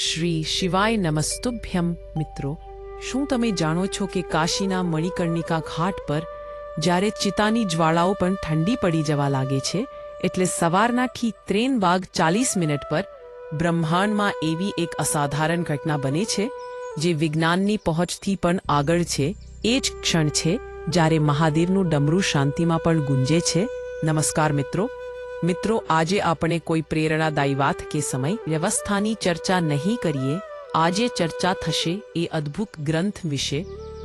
શ્રી શિવાય નમસ્તુભ્યમ મિત્રો, શું તમે જાણો છો કે કાશીના મણિકર્ણિકા ઘાટ પર જ્યારે ચિતાની જ્વાળાઓ પણ ઠંડી પડી જવા લાગે છે, એટલે સવારના ઠીક ત્રેન વાગ ચાલીસ મિનિટ પર બ્રહ્માંડમાં એવી એક અસાધારણ ઘટના બને છે, જે વિજ્ઞાનની પહોંચથી પણ આગળ છે, એ જ ક્ષણ છે જ્યારે મહાદેવનું ડમરું શાંતિમાં પણ ગુંજે છે. નમસ્કાર મિત્રો. મિત્રો, આજે આપણે કોઈ પ્રેરણાદાયી વાત કે સમય વ્યવસ્થાની ચર્ચા નહીં કરીએ. આજે ચર્ચા થશે એ અદ્ભુત ગ્રંથ વિશે,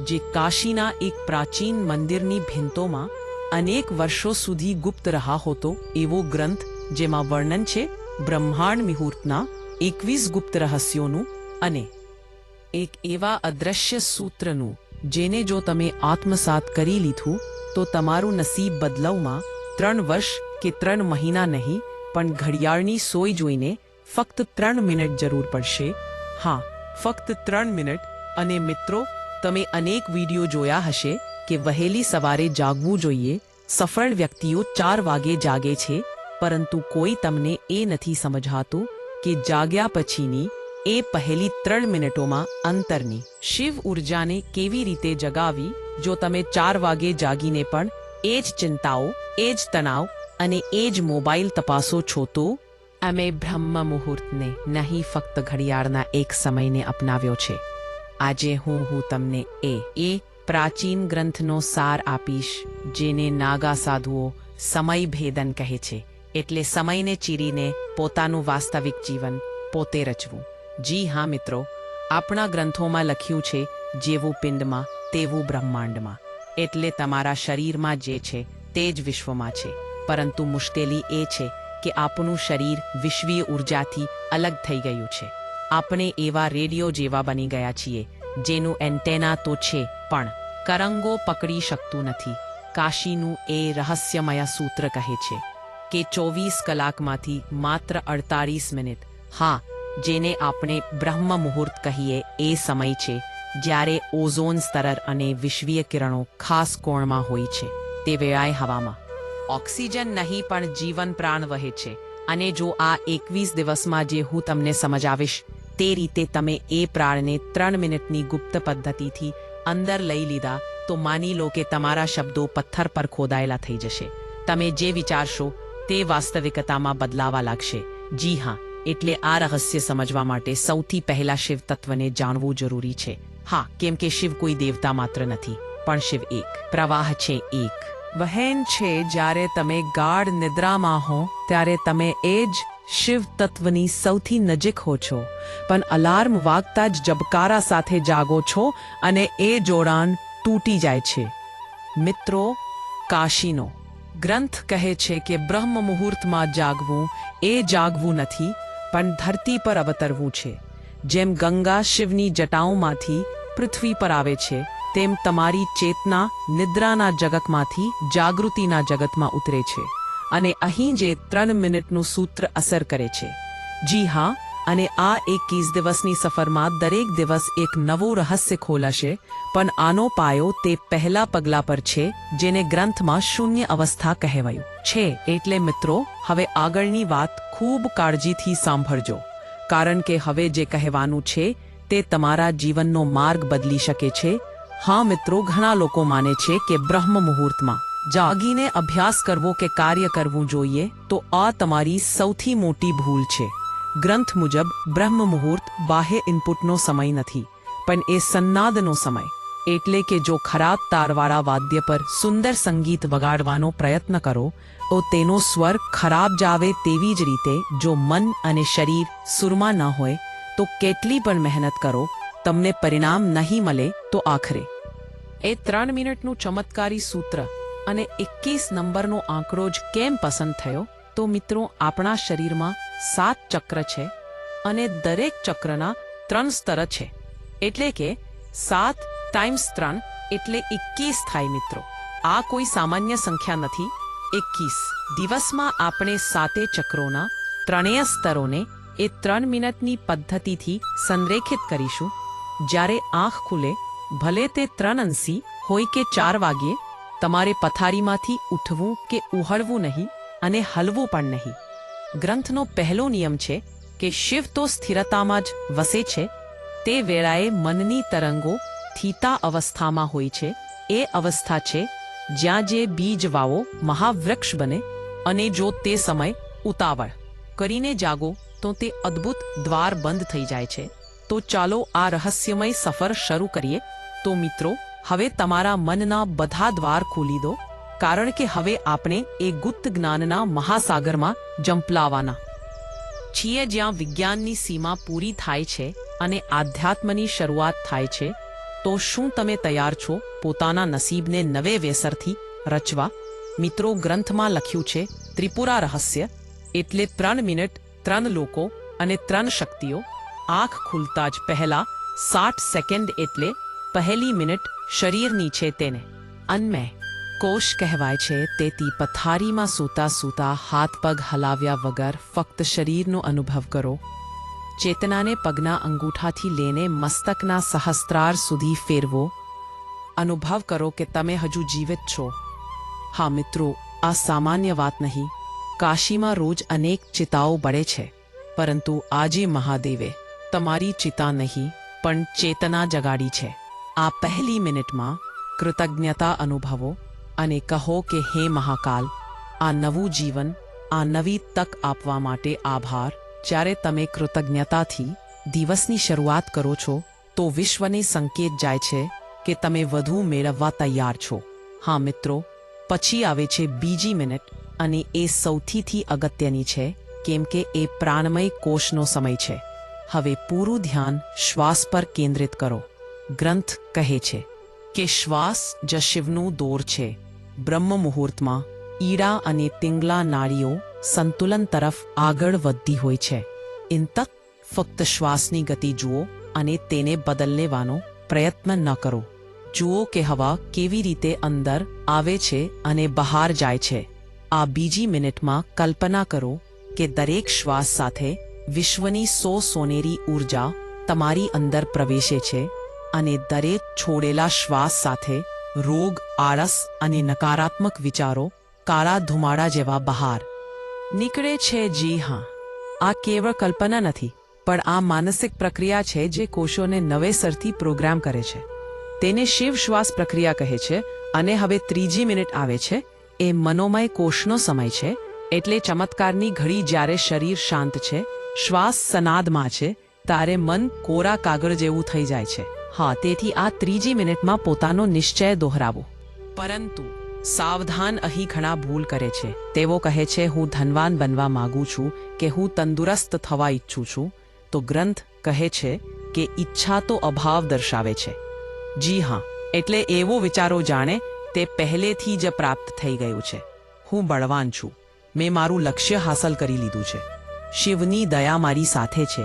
જે કાશીના એક પ્રાચીન મંદિરની ભિંતોમાં અનેક વર્ષો સુધી ગુપ્ત રહા હતો એવો ગ્રંથ, જેમાં વર્ણન છે બ્રહ્માંડ મુહૂર્તના એકવીસ ગુપ્ત રહસ્યોનું અને એક એવા અદ્રશ્ય સૂત્રનું, જેને જો તમે આત્મસાત કરી લીધું, તો તમારું નસીબ બદલવમાં ત્રણ વર્ષ કે ત્રણ મહિના નહીં, પણ ઘડિયાળની સોય જોઈને ફક્ત ત્રણ મિનિટ જરૂર પડશે. હા, ફક્ત ત્રણ મિનિટ. અને મિત્રો, તમે અનેક વીડિયો જોયા હશે કે વહેલી સવારે જાગવું જોઈએ. સફળ વ્યક્તિઓ ચાર વાગે જાગે છે, પરંતુ કોઈ તમને એ નથી સમજાતું કે જાગ્યા પછીની એ પહેલી ત્રણ મિનિટોમાં અંતરની શિવ ઉર્જાને કેવી રીતે જગાવી? જો તમે ચાર વાગે જાગીને પણ એ જ ચિંતાઓ, એ જ તણાવ અને એ જ મોબાઈલ તપાસો છો તો? અમે બ્રહ્મ મુહૂર્તને નહીં, ફક્ત ઘડિયાળના એક સમયને અપનાવ્યો છે. આજે હું હું તમને એ એ પ્રાચીન ગ્રંથનો સાર આપીશ, જેને નાગા સાધુઓ સમય ભેદન કહે છે. એટલે સમયને ચીરીને પોતાનું વાસ્તવિક જીવન પોતે રચવું. જી હા મિત્રો, આપણા ગ્રંથોમાં લખ્યું છે, જેવું પિંડમાં, તેવું બ્રહ્માંડમાં. એટલે તમારા શરીરમાં જે છે તે જ વિશ્વમાં છે. પરંતુ મુશ્કેલી એ છે કે આપણું શરીર વિશ્વીય ઉર્જાથી અલગ થઈ ગયું છે. આપણે એવા રેડિયો જેવા બની ગયા છીએ, જેનું એન્ટેના તો છે, પણ કરંગો પકડી શકતું નથી. કાશીનું એ રહસ્યમય સૂત્ર કહે છે કે ચોવીસ કલાકમાંથી માત્ર અડતાળીસ મિનિટ, હા, જેને આપણે બ્રહ્મ મુહૂર્ત કહીએ એ સમય છે જ્યારે ઓઝોન સ્તર અને વિશ્વીય કિરણો ખાસ કોણમાં હોય છે, તે વેળાએ હવામાં. ઓક્સિજન નહીં પણ જીવન પ્રાણ વહે છે. અને જો આ એકવીસ દિવસમાં જે હું તમને સમજાવીશ, તે રીતે તમે એ પ્રાણને ત્રણ મિનિટની ગુપ્ત પદ્ધતિથી અંદર લઈ લીધા, તો માની લો કે તમારા શબ્દો પથ્થર પર ખોદાયેલા થઈ જશે. તમે જે વિચારશો, તે વાસ્તવિકતામાં બદલાવા લાગશે. જી હા, એટલે આ રહસ્ય સમજવા માટે સૌથી પહેલા શિવ તત્વને જાણવું જરૂરી છે. હા, કેમ કે શિવ કોઈ દેવતા માત્ર નથી, પણ શિવ એક. પ્રવાહ છે એક. વહેન છે, જ્યારે તમે ગાઢ નિદ્રામાં હો, ત્યારે તમે એ જ શિવ તત્વની સૌથી નજીક હો છો. પણ અલાર્મ વાગતા જ જબકારા સાથે જાગો છો અને એ જોડાણ તૂટી જાય છે. મિત્રો, કાશીનો ગ્રંથ કહે છે કે બ્રહ્મ મુહૂર્તમાં જાગવું એ જાગવું નથી, પણ ધરતી પર અવતરવું છે. જેમ ગંગા શિવની જટાઓમાંથી પૃથ્વી પર આવે છે, તેમ તમારી ચેતના નિદ્રાના જગતમાંથી જાગૃતિના જગતમાં ઉતરે છે. અને અહીં જે ત્રણ મિનિટનું સૂત્ર અસર કરે છે. જી હા, અને આ એકવીસ દિવસની સફરમાં દરેક દિવસ એક નવું રહસ્ય ખોલાશે, પણ આનો પાયો તે પહેલા પગલા પર છે, જેને ગ્રંથમાં શૂન્ય અવસ્થા કહેવાયું. છે, એટલે મિત્રો, હવે આગળની વાત ખૂબ કાળજીથી સાંભળજો. કારણ કે હવે જે કહેવાનું છે તે તમારા જીવનનો માર્ગ બદલી શકે છે. હા મિત્રો, ઘણા લોકો માને છે કે બ્રહ્મ મુહૂર્તમાં જાગીને અભ્યાસ કરવો કે કાર્ય કરવું જોઈએ, તો આ તમારી સૌથી મોટી ભૂલ છે. ગ્રંથ મુજબ, બ્રહ્મ મુહૂર્ત બાહ્ય ઇનપુટનો સમય નથી, પણ એ સન્નાદનો સમય. એટલે કે જો ખરાબ તારવાળા વાદ્ય પર સુંદર સંગીત વગાડવાનો પ્રયત્ન કરો, તો તેનો સ્વર ખરાબ જાવે તેવી જ રીતે જો મન અને શરીર સુરમાં ન હોય, તો કેટલી પણ મહેનત કરો, તમને પરિણામ નહીં મળે તો આખરે. એ ત્રણ મિનિટનું ચમત્કારી સૂત્ર અને એકવીસ નંબરનો આંકડો જ કેમ પસંદ થયો? તો મિત્રો, આપણા શરીરમાં સાત ચક્ર છે અને દરેક ચક્રના ત્રણ સ્તર છે. એટલે કે સાત ટાઈમ્સ ત્રણ એટલે એકવીસ થાય મિત્રો. આ કોઈ સામાન્ય સંખ્યા નથી. એકવીસ. દિવસમાં આપણે સાતે ચક્રોના ત્રણેય સ્તરોને એ ત્રણ મિનિટની પદ્ધતિથી સંરેખિત કરીશું. જ્યારે આંખ ખુલે, ભલે તે ત્રણ અંશી હોય કે ચાર વાગ્યે તમારે પથારીમાંથી ઉઠવું કે ઉહળવું નહીં અને હલવું પણ નહીં. ગ્રંથનો પહેલો નિયમ છે કે શિવ તો સ્થિરતામાં જ વસે છે, તે વેળાએ મનની તરંગો થીતા અવસ્થામાં હોય છે. એ અવસ્થા છે જ્યાં જે બીજ વાવો મહાવૃક્ષ બને અને જો તે સમય ઉતાવળ કરીને જાગો, તો તે અદ્ભુત દ્વાર બંધ થઈ જાય છે. તો ચાલો આ રહસ્યમય સફર શરૂ કરીએ. તો મિત્રો, હવે તમારા મનના બધા દ્વાર ખોલી દો, કારણ કે હવે આપણે એ ગુપ્ત જ્ઞાનના મહાસાગરમાં જંપલાવાના છીએ જ્યાં વિજ્ઞાનની સીમા પૂરી થાય છે અને આધ્યાત્મની શરૂઆત થાય છે. તો શું તમે તૈયાર છો? પોતાના નસીબને નવે વેસરથી રચવા. મિત્રો, ગ્રંથમાં લખ્યું છે, ત્રિપુરા રહસ્ય, એટલે ત્રણ મિનિટ, ત્રણ લોકો અને ત્રણ શક્તિઓ. આંખ ખુલતા જ પહેલા સાઠ સેકન્ડ એટલે પહેલી મિનિટ શરીરની છે તેને. અન્મે કોષ કહેવાય છે, તેથી પથારીમાં સૂતા સૂતા હાથ પગ હલાવ્યા વગર ફક્ત શરીરનો અનુભવ કરો. ચેતનાને પગના અંગૂઠાથી લઈને મસ્તકના સહસ્ત્રાર સુધી ફેરવો. અનુભવ કરો કે તમે હજુ જીવિત છો. હા મિત્રો, આ સામાન્ય વાત નહીં. કાશીમાં રોજ અનેક ચિતાઓ બળે છે. પરંતુ આજે મહાદેવે તમારી ચિતા નહીં, પણ ચેતના જગાડી છે. આ પહેલી મિનિટમાં કૃતજ્ઞતા અનુભવો અને કહો કે, હે મહાકાલ, આ નવું જીવન, આ નવી તક આપવા માટે આભાર. જ્યારે તમે કૃતજ્ઞતાથી દિવસની શરૂઆત કરો છો, તો વિશ્વને સંકેત જાય છે કે તમે વધુ મેળવવા તૈયાર છો. હા મિત્રો, પછી આવે છે બીજી મિનિટ અને એ સૌથીથી અગત્યની છે, કેમ કે એ પ્રાણમય કોષનો સમય છે. હવે પૂરું ધ્યાન શ્વાસ પર કેન્દ્રિત કરો. ગ્રંથ કહે છે કે શ્વાસ જ શિવનું દોર છે. બ્રહ્મ મુહૂર્તમાં ઈડા અને પિંગલા નાળીઓ સંતુલન તરફ આગળ વધતી હોય છે. ઇનતક ફક્ત શ્વાસની ગતિ જુઓ અને તેને બદલવાનો પ્રયત્ન ન કરો. જુઓ કે હવા કેવી રીતે અંદર આવે છે અને બહાર જાય છે. આ બીજી મિનિટમાં કલ્પના કરો કે દરેક શ્વાસ સાથે વિશ્વની સો સોનેરી ઊર્જા તમારી અંદર પ્રવેશે છે અને દરેક છોડેલા શ્વાસ સાથે રોગ, આળસ અને નકારાત્મક વિચારો કાળા ધુમાડા જેવા બહાર. નીકળે છે જી હા. આ કેવળ કલ્પના નથી, પણ આ માનસિક પ્રક્રિયા છે જે કોષોને નવેસરથી પ્રોગ્રામ કરે છે. તેને શિવ શ્વાસ પ્રક્રિયા કહે છે અને હવે ત્રીજી મિનિટ આવે છે. એ મનોમય કોષનો સમય છે, એટલે ચમત્કારની ઘડી જ્યારે શરીર શાંત છે, શ્વાસ સનાદમાં છે તારે મન કોરા કાગળ જેવું થઈ જાય છે. હા, તેથી આ ત્રીજી મિનિટમાં પોતાનો નિશ્ચય દોહરાવો. પરંતુ સાવધાન અહીં ઘણા ભૂલ કરે છે. તેઓ કહે છે, હું ધનવાન બનવા માંગુ છું કે હું તંદુરસ્ત થવા ઈચ્છું છું. તો ગ્રંથ કહે છે કે ઈચ્છા તો અભાવ દર્શાવે છે. જી હા, એટલે એવો વિચારો જાણે તે પહેલેથી જ પ્રાપ્ત થઈ ગયું છે. હું બળવાન છું. મેં મારું લક્ષ્ય હાંસલ કરી લીધું છે. શિવની દયા મારી સાથે છે.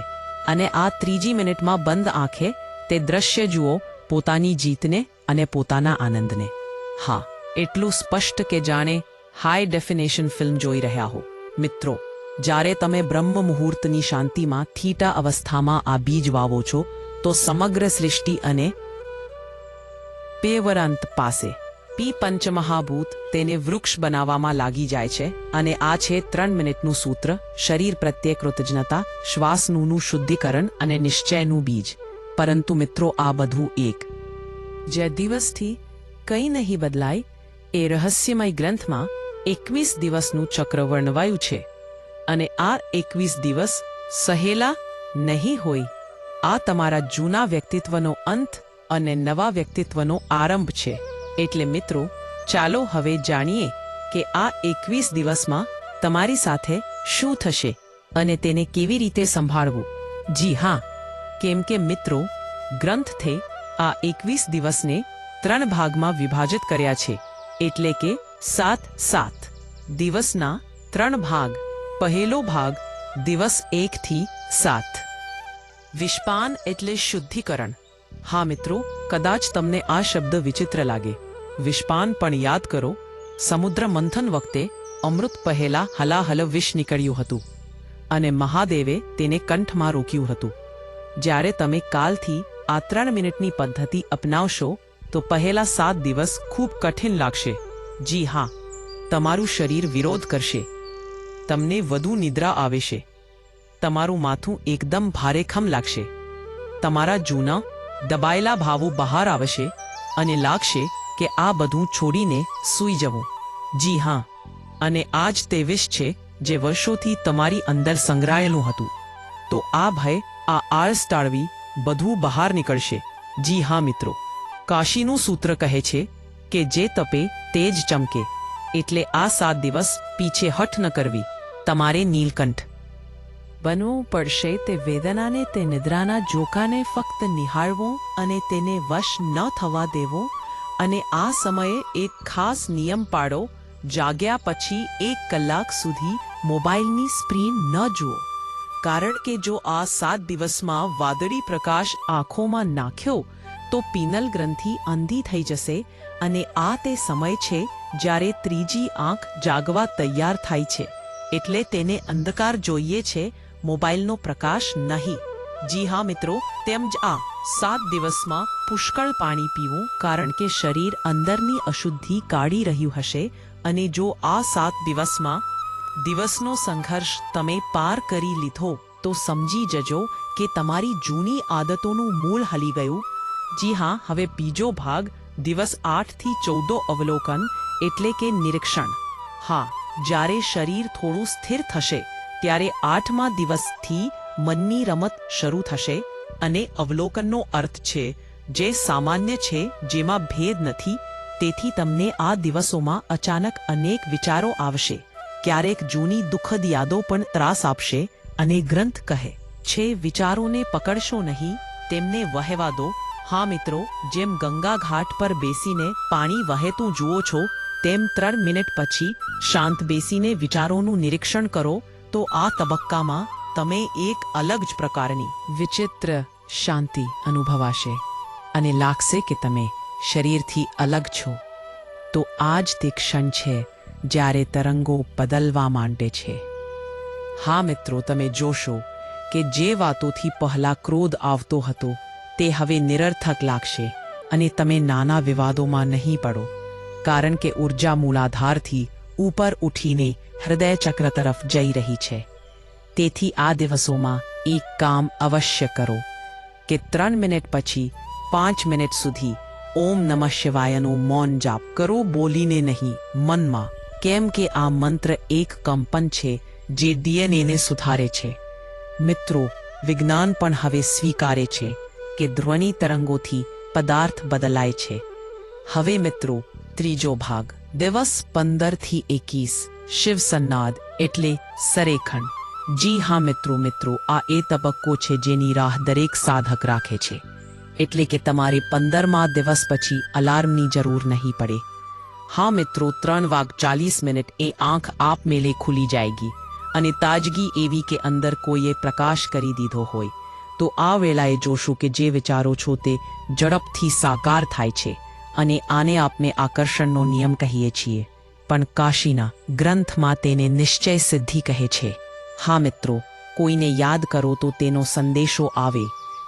અને આ ત્રીજી મિનિટમાં બંધ આંખે તે દ્રશ્ય જુઓ પોતાની જીતને અને પોતાના આનંદને. હા એટલું સ્પષ્ટ કે જાણે હાઈ ડેફિનેશન ફિલ્મ જોઈ રહ્યા હો. મિત્રો, જ્યારે તમે બ્રહ્મ મુહૂર્તની શાંતિમાં થીટા અવસ્થામાં આ બીજ વાવો છો, તો સમગ્ર સૃષ્ટિ અને પેવરાંત પાસે પી પંચમહાભૂત તેને વૃક્ષ બનાવવામાં લાગી જાય છે અને આ છે ત્રણ મિનિટનું સૂત્ર, શરીર પ્રત્યે કૃતજ્ઞતા, શ્વાસનું શુદ્ધિકરણ અને નિશ્ચયનું બીજ. પરંતુ મિત્રો, આ બધું એક. જે દિવસથી કંઈ નહીં બદલાય એ રહસ્યમય ગ્રંથમાં એકવીસ દિવસનું ચક્ર વર્ણવાયું છે અને આ એકવીસ દિવસ સહેલા નહીં હોય. આ તમારા જૂના વ્યક્તિત્વનો અંત અને નવા વ્યક્તિત્વનો આરંભ છે. એટલે મિત્રો, ચાલો હવે જાણીએ કે આ એકવીસ દિવસમાં તમારી સાથે શું થશે અને તેને કેવી રીતે સંભાળવું. જી હા, કેમ કે મિત્રો ગ્રંથે આ એકવીસ દિવસને ત્રણ ભાગમાં વિભાજિત કર્યા છે. એટલે કે સાત સાત. દિવસના ત્રણ ભાગ. પહેલો ભાગ, દિવસ એકથી સાત. વિષપાન એટલે શુદ્ધિકરણ. હા મિત્રો, કદાચ તમને આ શબ્દ વિચિત્ર લાગે. વિશ્પાન પણ યાદ કરો, સમુદ્ર મંથન વખતે અમૃત પહેલા હલાહલ વિષ નીકળ્યું હતું. અને મહાદેવે તેને કંઠમાં રોક્યું હતું. જ્યારે તમે કાલથી આ ત્રણ મિનિટની પદ્ધતિ અપનાવશો તો પહેલા સાત દિવસ ખૂબ કઠિન લાગશે. જી હા, તમારું શરીર વિરોધ કરશે. તમને વધુ નિદ્રા આવેશે તમારું માથું એકદમ ભારેખમ લાગશે. તમારા જૂના, દબાયેલા ભાવો બહાર આવશે અને લાગશે કે આ બધું છોડીને સૂઈ જવું. જી હા, અને આ જ તે વિષ છે જે વર્ષોથી તમારી અંદર સંગ્રહાયેલું હતું. તો આ ભય, આ આળસ ટાળવી બધું બહાર નીકળશે. જી હા મિત્રો. કાશીનું સૂત્ર કહે છે કે જે તપે તે જ ચમકે, એટલે આ સાત દિવસ પીછે હઠ ન કરવી. તમારે નીલકંઠ. બનવું પડશે તે વેદનાને, તે નિદ્રાના જોકાને ફક્ત નિહાળવો અને તેને વશ ન થવા દેવો અને આ સમયે એક ખાસ નિયમ પાડો જાગ્યા પછી એક કલાક સુધી મોબાઈલની સ્ક્રીન ન જુઓ. કારણ કે જો આ સાત દિવસમાં વાદળી પ્રકાશ આંખોમાં નાખ્યો તો પીનલ ગ્રંથિ અંધી થઈ જશે અને આ તે સમય છે જ્યારે ત્રીજી આંખ જાગવા તૈયાર થાય છે. એટલે તેને અંધકાર જોઈએ છે, મોબાઈલનો પ્રકાશ નહીં. જી હા મિત્રો, તેમ જ આ સાત દિવસમાં પુષ્કળ પાણી પીવું કારણ કે શરીર અંદરની અશુદ્ધિ કાઢી રહ્યું હશે અને જો આ સાત દિવસમાં દિવસનો સંઘર્ષ તમે પાર કરી લીધો, તો સમજી જજો કે તમારી જૂની આદતોનું મૂળ હલી ગયું જી હા, હવે બીજો ભાગ દિવસ આઠથી ચૌદો અવલોકન એટલે કે નિરીક્ષણ. હા, જ્યારે શરીર થોડું સ્થિર થશે, ત્યારે આઠમા દિવસથી મનની રમત શરૂ થશે અને અવલોકનનો અર્થ છે, જે સામાન્ય છે, જેમાં ભેદ નથી, તેથી તમને આ દિવસોમાં અચાનક અનેક વિચારો આવશે. ક્યારેક જૂની દુઃખદ યાદો પણ ત્રાસ આપશે અને ગ્રંથ કહે, છે, વિચારોને પકડશો નહીં, તેમને વહેવા દો હા મિત્રો, જેમ ગંગા ઘાટ પર બેસીને પાણી વહેતું જુઓ છો, તેમ ત્રણ મિનિટ પછી શાંત બેસીને વિચારોનું નિરીક્ષણ કરો, તો આ તબક્કામાં તમે એક અલગ જ પ્રકારની વિચિત્ર શાંતિ અનુભવાશે અને લાગશે કે તમે શરીરથી અલગ છો. તો આ જ તે ક્ષણ છે જ્યારે તરંગો બદલવા માંડે છે. હા મિત્રો, તમે જોશો કે જે વાતોથી પહેલા ક્રોધ આવતો હતો તે હવે નિરર્થક લાગશે અને તમે નાના વિવાદોમાં નહીં પડો, કારણ કે ઊર્જા મૂલાધારથી ઉપર ઉઠીને હૃદય ચક્ર તરફ જઈ રહી છે. તેથી આ દિવસોમાં એક કામ અવશ્ય કરો, કે ત્રણ મિનિટ પછી પાંચ મિનિટ સુધી ઓમ નમઃ શિવાયનો મૌન જાપ કરો, બોલીને નહીં, મનમાં. કેમ કે આ મંત્ર એક કંપન છે જે ડીએનએને સુધારે છે. મિત્રો, વિજ્ઞાન પણ હવે સ્વીકારે છે. કે ધ્વનિ તરંગોથી પદાર્થ બદલાય છે. હવે મિત્રો, ત્રીજો ભાગ. દિવસ પંદરથી એકવીસ. શિવ સન્નાદ, એટલે સરેખંડ. જી હા મિત્રો મિત્રો, આ એ તબક્કો છે જેની રાહ દરેક સાધક રાખે છે. એટલે કે તમારે પંદરમા દિવસ પછી અલાર્મની જરૂર નહીં પડે. હા મિત્રો, ત્રણ વાગ ચાલીસ મિનિટ એ આંખ આપમેલે ખુલી જાયગી. અને તાજગી એવી કે અંદર કોઈએ પ્રકાશ કરી દીધો હોય. તો આ વેળાએ જોશું કે જે વિચારો છો તે ઝડપથી સાકાર થાય છે અને આને આપણે આકર્ષણનો નિયમ કહીએ છીએ. પણ કાશીના ગ્રંથમાં તેને નિશ્ચય સિદ્ધિ કહે છે. હા મિત્રો, કોઈને યાદ કરો તો તેનો સંદેશો આવે.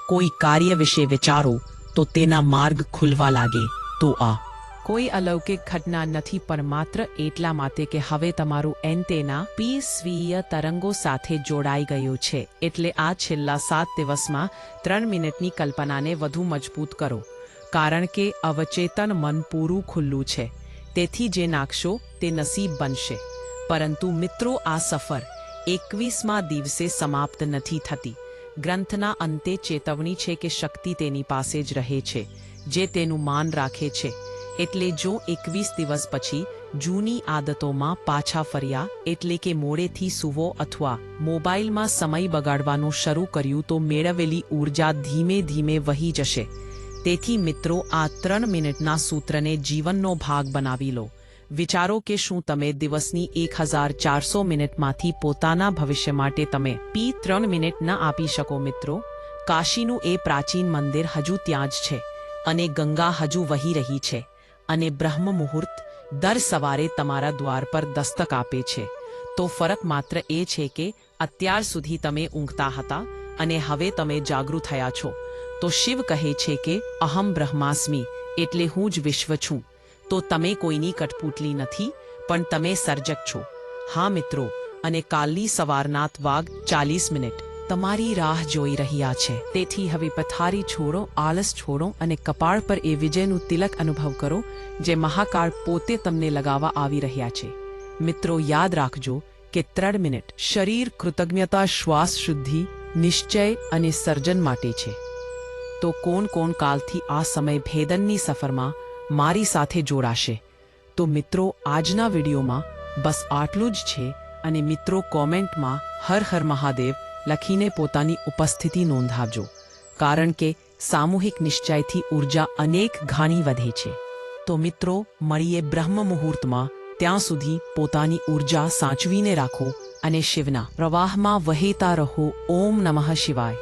કોઈ કાર્ય વિશે વિચારો તો તેના માર્ગ ખુલવા લાગે. તો આ કોઈ અલૌકિક ઘટના નથી, પણ માત્ર એટલા માટે કે હવે તમારું એન્ટેના પી સ્વીય તરંગો સાથે જોડાઈ ગયું છે. એટલે આ છેલ્લા સાત દિવસમાં ત્રણ મિનિટની કલ્પનાને વધુ મજબૂત કરો. કારણ કે અવચેતન મન પૂરું ખુલ્લું છે. તેથી જે નાખશો તે નસીબ બનશે. પરંતુ મિત્રો, આ સફર એકવીસમાં દિવસે સમાપ્ત નથી થતી. ગ્રંથના અંતે ચેતવણી છે કે શક્તિ તેની પાસે જ રહે છે, જે તેનું માન રાખે છે. એટલે જો એકવીસ દિવસ પછી જૂની આદતોમાં પાછા ફર્યા, એટલે કે મોડેથી સૂવો અથવા મોબાઈલમાં સમય બગાડવાનું શરૂ કર્યું તો મેળવેલી ઊર્જા ધીમે ધીમે વહી જશે. તેથી મિત્રો, આ ત્રણ મિનિટના સૂત્રને જીવનનો ભાગ બનાવી લો. વિચારો કે શું તમે દિવસની એક હજાર ચારસો મિનિટમાંથી પોતાના ભવિષ્ય માટે તમે પી ત્રણ મિનિટ ન આપી શકો મિત્રો. કાશીનું એ પ્રાચીન મંદિર હજુ ત્યાં જ છે અને ગંગા હજુ વહી રહી છે. અને બ્રહ્મ મુહૂર્ત દર સવારે તમારા દ્વાર પર દસ્તક આપે છે. તો ફરક માત્ર એ છે કે અત્યાર સુધી તમે ઊંઘતા હતા અને હવે તમે જાગૃત થયા છો. તો શિવ કહે છે કે અહમ બ્રહ્માસ્મી એટલે હું જ વિશ્વ છું. તો તમે કોઈની કટપૂટલી નથી, પણ તમે સર્જક છો. હા મિત્રો, અને કાલની સવારનાથ વાગ ચાલીસ મિનિટ. તમારી રાહ જોઈ રહ્યા છે. તેથી હવે પથારી છોડો આલસ છોડો અને કપાળ પર એ વિજયનું તિલક અનુભવ કરો, જે મહાકાળ પોતે તમને લગાવવા આવી રહ્યા છે. મિત્રો, યાદ રાખજો કે ત્રણ મિનિટ શરીર કૃતજ્ઞતા, શ્વાસ શુદ્ધિ, નિશ્ચય અને સર્જન માટે છે. તો કોણ કોણ કાલથી આ સમય ભેદનની સફરમાં મારી સાથે જોડાશે? તો મિત્રો, આજના વિડીયોમાં બસ આટલું જ છે અને મિત્રો, કોમેન્ટમાં હર હર મહાદેવ લખીને પોતાની ઉપસ્થિતિ નોંધાવજો, કારણ કે સામૂહિક નિશ્ચયથી ઊર્જા અનેક ઘાણી વધે છે. તો મિત્રો, મળીએ બ્રહ્મ મુહૂર્તમાં, ત્યાં સુધી પોતાની ઊર્જા સાચવીને રાખો અને શિવના પ્રવાહમાં વહેતા રહો. ઓમ નમઃ શિવાય.